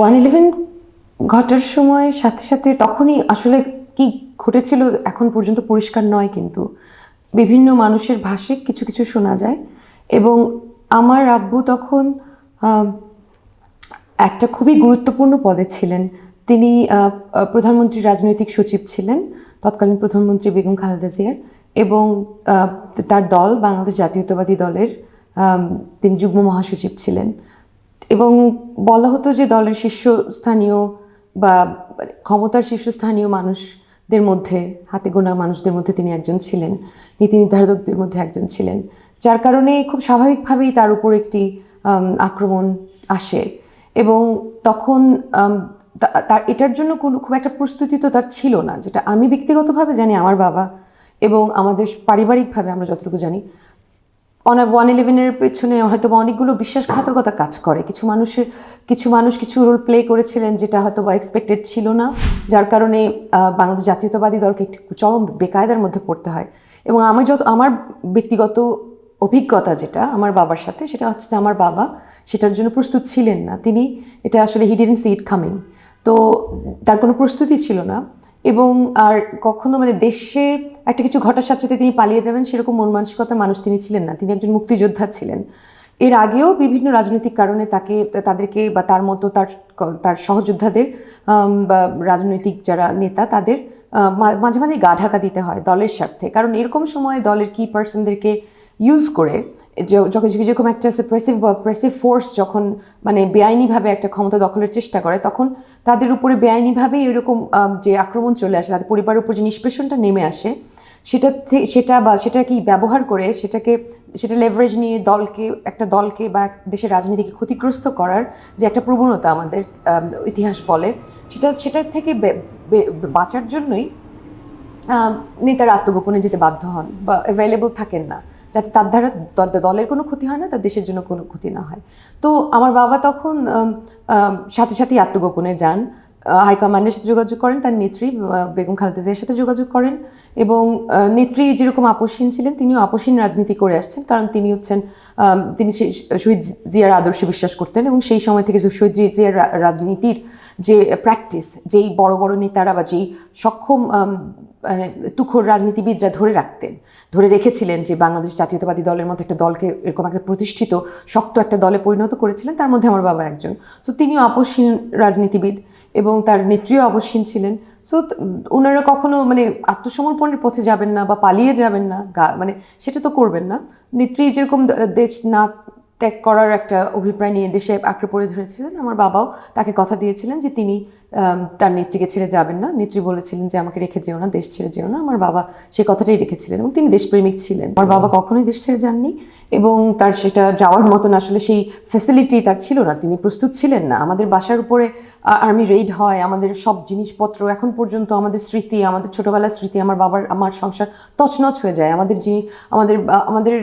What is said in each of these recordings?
One eleven ঘটার সময় সাথে সাথে তখনই আসলে কি ঘটেছিল এখন পর্যন্ত পরিষ্কার নয় কিন্তু। বিভিন্ন মানুষের ভাষে কিছু কিছু শোনা যায় এবং আমার আব্বু তখন একটা খুবই গুরুত্বপূর্ণ পদে ছিলেন। তিনি প্রধানমন্ত্রীর রাজনৈতিক সচিব ছিলেন, তৎকালীন প্রধানমন্ত্রী বেগম খালেদা জিয়ার এবং তার দল বাংলাদেশ জাতীয়তাবাদী দলের তিনি যুগ্ম মহাসচিব ছিলেন। এবং বলা হতো যে দলের শীর্ষস্থানীয় বা ক্ষমতার শীর্ষস্থানীয় মানুষদের মধ্যে হাতে গোনা মানুষদের মধ্যে তিনি একজন ছিলেন, নীতি নির্ধারকদের মধ্যে একজন ছিলেন, যার কারণে খুব স্বাভাবিকভাবেই তার উপর একটি আক্রমণ আসে। এবং তখন তার, এটার জন্য কোনো, খুব একটা প্রস্তুতি তো তার ছিল না, যেটা আমি ব্যক্তিগতভাবে জানি, আমার বাবা এবং আমাদের পারিবারিকভাবে আমরা যতটুকু জানি অনেক ওয়ান ইলেভেনের পেছনে হয়তো অনেকগুলো বিশ্বাসঘাতকতা কাজ করে। কিছু মানুষের, কিছু মানুষ কিছু রোল প্লে করেছিলেন যেটা হয়তো বা এক্সপেক্টেড ছিল না, যার কারণে বাংলাদেশ জাতীয়তাবাদী দলকে একটি চরম বেকায়দার মধ্যে পড়তে হয়। এবং আমার যত, আমার ব্যক্তিগত অভিজ্ঞতা যেটা, আমার বাবার সাথে, সেটা হচ্ছে যে আমার বাবা সেটার জন্য প্রস্তুত ছিলেন না। তিনি, এটা আসলে হিডেন সিট কামিং তো তার কোনো প্রস্তুতি ছিল না। এবং আর কখনো মানে দেশে একটা কিছু ঘটার সাথে সাথে তিনি পালিয়ে যাবেন, সেরকম মন মানসিকতার মানুষ তিনি ছিলেন না। তিনি একজন মুক্তিযোদ্ধা ছিলেন। এর আগেও বিভিন্ন রাজনৈতিক কারণে তাকে, তাদেরকে বা তার মতো তার তার সহযোদ্ধাদের বা রাজনৈতিক যারা নেতা, তাদের মাঝে মাঝে গা ঢাকা দিতে হয় দলের স্বার্থে। কারণ এরকম সময় দলের কি পার্সনদেরকে ইউজ করে যখন যেরকম একটা প্রেসিভ বা প্রেসিভ ফোর্স যখন মানে বেআইনিভাবে একটা ক্ষমতা দখলের চেষ্টা করে, তখন তাদের উপরে বেআইনিভাবেই এরকম যে আক্রমণ চলে আসে, তাদের পরিবারের উপর যে নিষ্পেষণটা নেমে আসে, সেটা সেটা বা সেটাকে ব্যবহার করে সেটাকে, সেটা লেভারেজ নিয়ে দলকে, একটা দলকে বা দেশের রাজনীতিকে ক্ষতিগ্রস্ত করার যে একটা প্রবণতা আমাদের ইতিহাস বলে, সেটা, সেটার থেকে বাঁচার জন্যই নেতারা আত্মগোপনে যেতে বাধ্য হন বা অ্যাভেলেবল থাকেন না। যাতে তার দ্বারা দলের কোনো ক্ষতি হয় না, তার দেশের জন্য কোনো ক্ষতি না হয়। তো আমার বাবা তখন সাথে সাথেই আত্মগোপনে যান। হাইকমান্ডের সাথে যোগাযোগ করেন, তার নেত্রী বেগম খালেদা জিয়ার সাথে যোগাযোগ করেন এবং নেত্রী যেরকম আপসীন ছিলেন, তিনিও আপসীন রাজনীতি করে আসছেন, কারণ তিনি হচ্ছেন তিনি শহীদ জিয়ার আদর্শে বিশ্বাস করতেন এবং সেই সময় থেকে শহীদ জিয়ার রাজনীতির যে প্র্যাকটিস যেই বড় বড় নেতারা বা যেই সক্ষম মানে তুখোর রাজনীতিবিদরা ধরে রাখতেন, ধরে রেখেছিলেন যে বাংলাদেশ জাতীয়তাবাদী দলের মতো একটা দলকে এরকম একটা প্রতিষ্ঠিত, শক্ত একটা দলে পরিণত করেছিলেন, তার মধ্যে আমার বাবা একজন। সো তিনিও আপসীন রাজনীতিবিদ এবং তার নেত্রীও অবসীন ছিলেন। সো ওনারা কখনো মানে আত্মসমর্পণের পথে যাবেন না বা পালিয়ে যাবেন না মানে সেটা তো করবেন না। নেত্রী যেরকম দেশ না ত্যাগ করার একটা অভিপ্রায় নিয়ে দেশে আঁকড়ে পড়ে ধরেছিলেন। আমার বাবাও তাকে কথা দিয়েছিলেন যে তিনি তার নেত্রীকে ছেড়ে যাবেন না। নেত্রী বলেছিলেন যে আমাকে রেখে যেও না, দেশ ছেড়ে যেও না। আমার বাবা সেই কথাটাই রেখেছিলেন এবং তিনি দেশপ্রেমিক ছিলেন। আমার বাবা কখনোই দেশ ছেড়ে যাননি এবং তার সেটা যাওয়ার মতন আসলে সেই ফ্যাসিলিটি তার ছিল না। তিনি প্রস্তুত ছিলেন না। আমাদের বাসার উপরে আর্মি রেইড হয়। আমাদের সব জিনিসপত্র এখন পর্যন্ত আমাদের স্মৃতি, আমাদের ছোটোবেলার স্মৃতি, আমার বাবার, আমার সংসার তছনছ হয়ে যায়। আমাদের জিনিস আমাদের আমাদের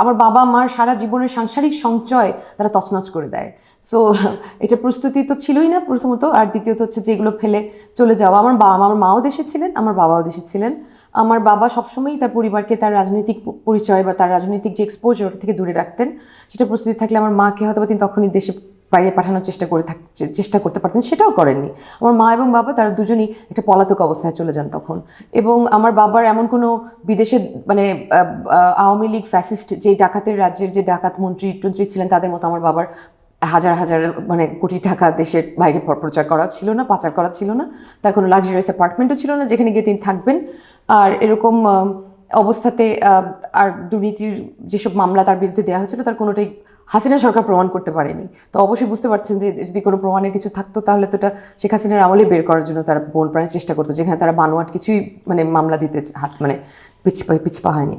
আমার বাবা মার সারা জীবনের সাংসারিক সঞ্চয় তারা তছনছ করে দেয়। সো এটা প্রস্তুতি তো ছিলই না প্রথমত, আর দ্বিতীয়ত হচ্ছে যেগুলো ফেলে চলে যাওয়া। আমার বাবা, আমার মাও দেশে ছিলেন, আমার বাবাও দেশে ছিলেন। আমার বাবা সবসময়ই তার পরিবারকে তার রাজনৈতিক পরিচয় বা তার রাজনৈতিক যে এক্সপোজার থেকে দূরে রাখতেন। সেটা প্রস্তুতি থাকলে আমার মাকে হয়তো তিনি তখনই দেশে বাইরে পাঠানোর চেষ্টা করে থাকতে চেষ্টা করতে পারতেন, সেটাও করেননি। আমার মা এবং বাবা তারা দুজনই একটা পলাতক অবস্থায় চলে যান তখন। এবং আমার বাবার এমন কোনো বিদেশে মানে আওয়ামী লীগ ফ্যাসিস্ট যে ডাকাতের রাজ্যের যে ডাকাত মন্ত্রী, টন্ত্রী ছিলেন, তাদের মতো আমার বাবার হাজার হাজার মানে কোটি টাকা দেশের বাইরে প্রচার করা ছিল না, পাচার করা ছিল না। তার কোনো লাক্সারিয়াস অ্যাপার্টমেন্টও ছিল না, যেখানে গিয়ে তিনি থাকবেন। আর এরকম অবস্থাতে আর দুর্নীতির যেসব মামলা তার বিরুদ্ধে দেওয়া হয়েছিল, তার কোনোটাই হাসিনা সরকার প্রমাণ করতে পারেনি। তো অবশ্যই বুঝতে পারছেন যে যদি কোনো প্রমাণের কিছু থাকতো, তাহলে তো এটা শেখ হাসিনার আমলে বের করার জন্য তারা মন প্রাণের চেষ্টা করতো, যেখানে তারা বানোয়াট কিছুই মানে মামলা দিতে হাত মানে পিছপা পিছপা হয়নি।